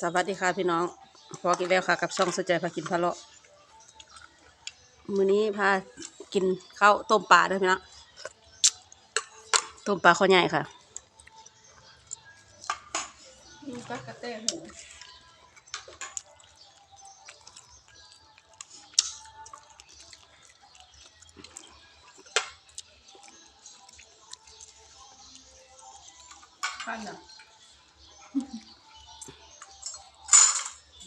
สวัสดีค่ะพี่น้องพอกินแล้วค่ะ กับช่องสนใจพากินพะเลาะมื้อนี้พากินข้าวต้มปลาด้วยพี่น้องต้มปลาข้าวใหญ่ค่ะดูกักกระแตหู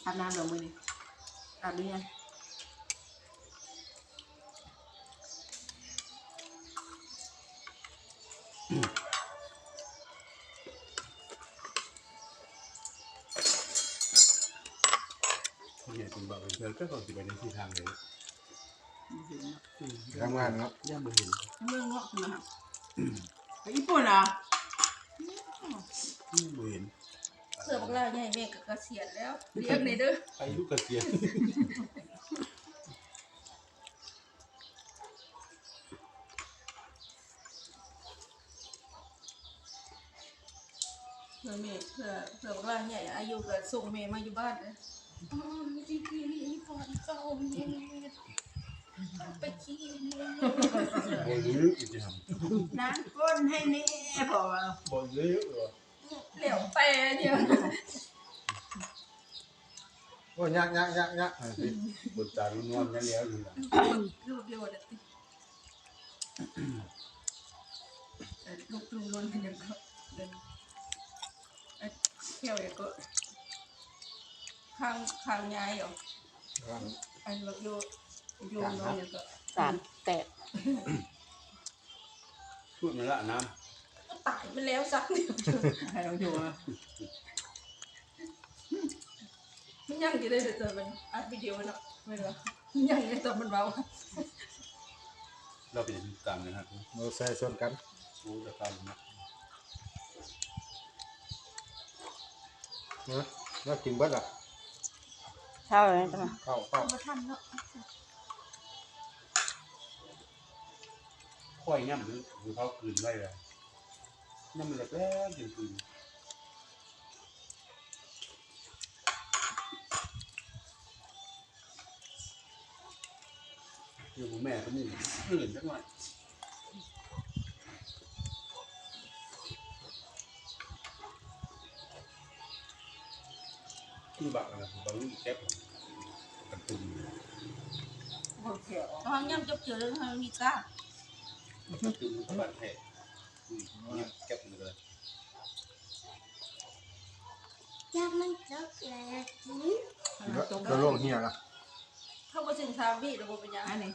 อาบน้ำเหรอมือนี่อาบหรือยังคนใหญ่เป็นแบบเป็นเพื่อนก็ต้องสิไปในที่ทางเลยทำงานครับย่ามาเห็นเรื่องเงาะขึ้นมาครับไปญี่ปุ่นเหรอะย่ามาเห็น เสือบักลาใหญ่แม่ก็เกษียณแล้วเรียกในเด้ออายุเกษียณเสือแม่เสือเสือบักลาใหญ่อายุก็ส่งแม่มาอยู่บ้านเลยอ๋อจริงๆนี่ก่อนเก่าแม่ไปขี้เนี่ยบนลึกอีกจะทน้ำก้นให้แน่พอำบนลึกเหรอ เหลวแปรเดียวโอ้ยยักยักยักยักบนตาลุนวลนั่นแล้วอยู่ละรูปเดียวเด็ดติแต่ลูกลุงล้นกันยังก็เดินเอ้ยเที่ยวยังก็ข้างข้างยายเหรออันลูกโยโยมน้อยยังก็สารแตกพูดมาละน้ ตายไปแล้วสักเดียวใครเราอยู่อะมันยังจะได้เจอมันอัดวิดีโอเนาะไม่รู้ยังไงตอนมันเบาำเราเป็นตามนะครับมือใส่ชนกันรู้จะตามนะนะน่ากินเบิดอะเท่าไหร่จ้ะเข้าเข้ามาทันเนาะค่อยย่ำหรือหรือเขาคืนไว้เลย ย่ำมันแป๊บเดียวคืนอยู่กับแม่ก็นี่ตื่นสักหน่อยที่ จบเจอเรื่องห้องมีก้ากันตุนบัดแท้นี่แก๊บเลยจับมันจบแล้วกินก็โล่งเหี่ยละถ้ามาถึงซาวีระบบเป็นยังไง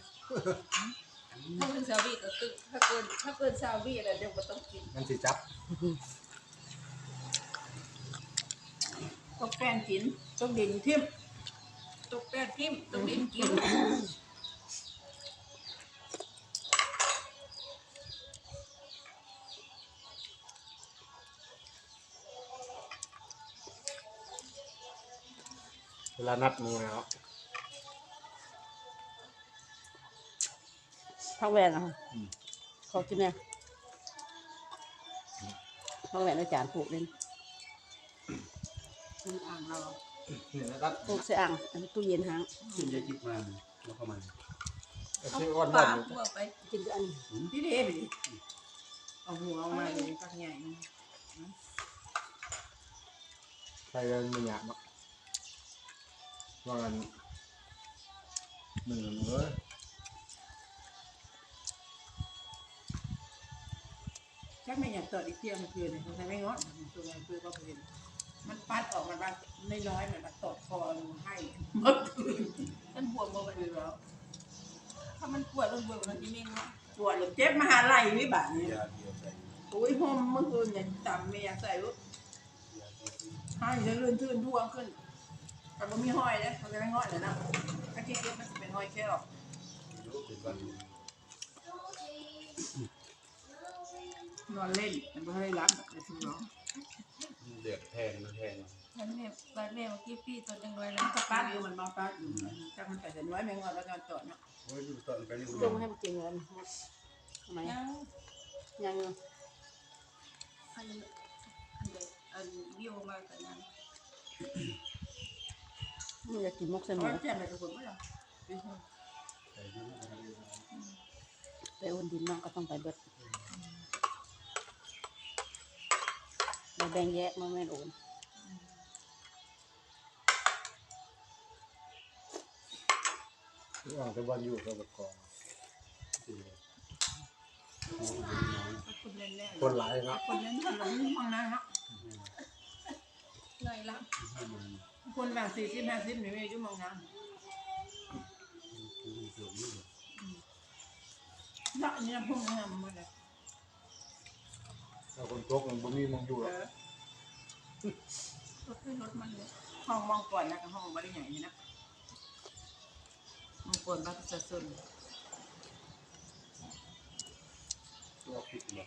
ถ้าถึงซาวีก็ตึกถ้าเกินถ้าเกินซาวีอะไรเดี๋ยวก็ต้องกินมันสิจับต้องแป้นกินต้องดินทิ่มต้องแป้นทิ่มต้องดินกิน ลานัดมือแล้วพักแหวนนะคะขอกินเนี่ยพักแหวนอาจารย์ปลูกเล่นอ่างเรานี่นัดปลูกใส่อ่างอันนี้ตู้เย็นห้างขึ้นยาจิบมาแล้วเข้ามาเอาชื่ออ้อนปบ้าลานหัวไปกินด้วยอันนี้พี่เด้ไปดิเอาหัวเอามาเลยปักใหญ่ใครเดินมันหยาบ ว่ากันหนึ่งเอ้ยแค่ไม่อยากเกิดอีกเที่ยงคืนเนี่ยคงไม่งอดตัวไงคือก็เห็นมันปัดออกมันบางน้อยๆเหมือนมันตดคอลงให้หมดมันบวมมาไปแล้ว ถ้ามันปวดมันบวมมันจะไม่งอปวดหรือเจ็บมหาลัยวิบัตินี่ยาเดียวใส่อุ้ยหอมเมื่อคืนเนี่ยจำไม่อยากใส่ลูกยาเดียวให้จะลื่นทื่นท่วงขึ้น แต่มันมีห้อยนะมันจะไม่ห้อยเลยนะถ้าที่เก็บมันจะเป็นห้อยแค่หรอกรู้เป็นวันนอนเล่นมันไม่ได้รับแบบในทีน้องเดือดแทงแทงฉันแม่บ้านแม่เมื่อกี้พี่ตัวยังไงแล้วก็ป้าอยู่มันมาป้าอยู่ถ้ามันใส่ฉันไว้แม่งอนแล้วนอนจอดเนาะโอ้ยดูตอนกันนี่จงให้มันกินเงินทำไมยังยังอยู่อันอันเด็กอันวิวมาแต่ยังเอยากกินมกใส่หเพมูราะแจ่มไปทุกคนไม่หรอกใส่ด้วยนะครับไปโอนดินน้องก็ต้องไปเบิดไปแบ่งแยกมาแม่นโอนอ่างตะวันอยู่กับกองคนเล่นแล้วคนหลายเนาะคนเล่นคนลงห้องน้ำเนาะเลยละ คนแบ่งสี่สิบห้าสิบหนูไม่ยุ่งมองน้ำเนาะนี่พุ่งน้ำมาเลยถ้าคนตกมันบ่มีมองอยู่หรอกรถขึ้นรถมันเลยห้องมองก่อนนะกับห้องบริใหญ่นี่นะมองก่อนบ้านจะสุนตัวพริกเหรอ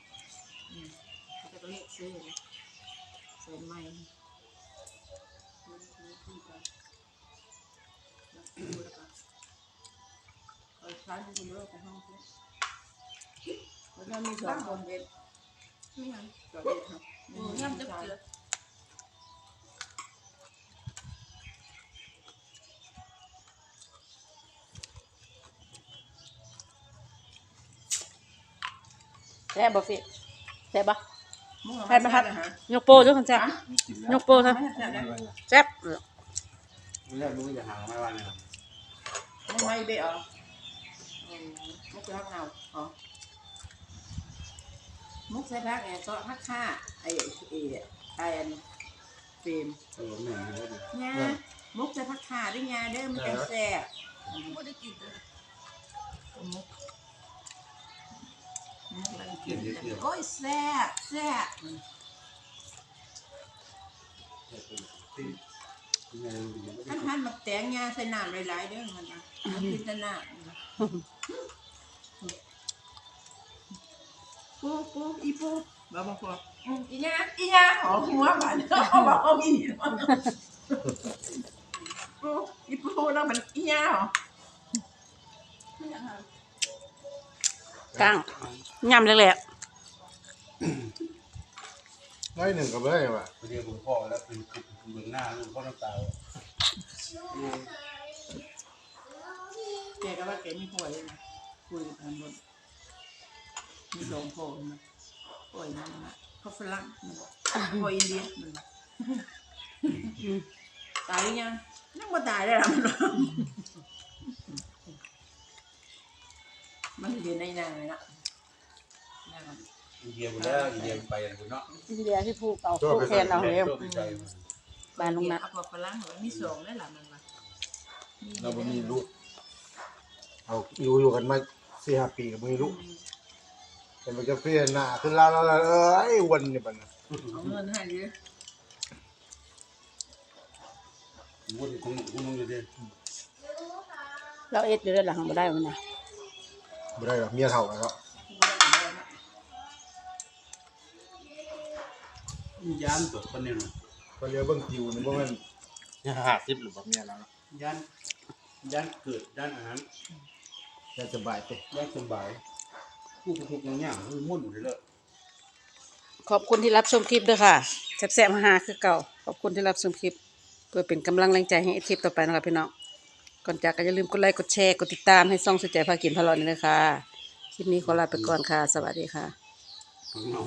เขาจะเรียกซื้อเลยใส่ไม้เออใช้ดูเยอะของห้องเพื่อนแล้วก็มี สองคนเด็ดไม่ยังสองเด็ดครั บโอ้ย่ำจะเจือแซ่บบ่ฟิแซ่บบ่มึงใช่ไหมครับยกโป้ด้วยคนแซ่บยกโป้ซะแซ่บเออไม่ได้รู้จะหาไม่ว่าเนี่ยมึงไม่เบะอ๋อมุกจะทักเงาอ๋อมุกใช้ทักไงก็ทักค่าไอ้ไอ้ไอ้เฟรมเออไม่รู้เลยงามุกจะพักขาด้วยงาเด้อมันจะแซ่บมุกได้กินเลยมุกมุ กได้กินเลยโอ้ยแซ่บแซ่บยังไงรู้อยู่ท่านท่านมาแตงงาใส่น้ำหลายๆเด้อมันนะมันกินแต่น้ำปูปูอีปูบ้าบางคนอีญาอีญาหอมหัวบ้านเขาบอกเขามีปูอีปูแล้วมันอีญาหรอกลาง ยำแหลกน้อยหนึ่งก็บ่ได้ว่ะเรียกหลวงพ่อแล้วเป็นเบื้องหน้าหลวงพ่อน้ำตาแกก็ว่าแกมีผัวเลยนะคุยกันบนมีสองผัวนะผัวนั่นนะเขาฝรั่งมันบอกผัวอินเดียมันบอกตายหรือยังนั่งมาตายได้หรอมันบอกมันเรียนในนางเลยนะนาง อินเดียไปแล้วอินเดียไปกันเนาะๆอินเดียที่ผูกเอาผูกแขนเอาเร็วตัวไปใจบ้านลุงนัดเอาผัวฝรั่งเหรอมีสองได้หรอมันบอกเราบ่มีลูกเอาอยู่อยู่กันมา4-5ปีก็บ่มีลูกแต่มันจะเปลี่ยนหน้าขึ้นแล้วแล้วเอ้ยวันนี่บัดน่ะเอาเงินให้เยอะวุ้นคงคงอยู่ดิเราเอ็ดอยู่ด้านหลังบ่ได้มันนะบ่ได้หรอกเมียเฒ่าแล้ว ยานตัวคนนี้เนาะก็เรียกเบิ่งคิวนี่บ่แม่น50หรือบ่เมียแล้วเนาะยานยานเกิดยานอาหารจะสบายไปยานสบายผู้ทุกอย่างอย่างคือมุ่นอยู่เลยขอบคุณที่รับชมคลิปด้วยค่ะแซ่บๆฮาๆคือเก่า ขอบคุณที่รับชมคลิป เพื่อเป็นกำลังแรงใจให้คลิปต่อไปนะครับพี่น้องก่อนจากก็อย่าลืมกดไลค์กดแชร์กดติดตามให้ซ่องสุดใจพากินพะเลาะนี่เลยค่ะคลิปนี้ขอลาไปก่อนค่ะ สวัสดีค่ะของเรา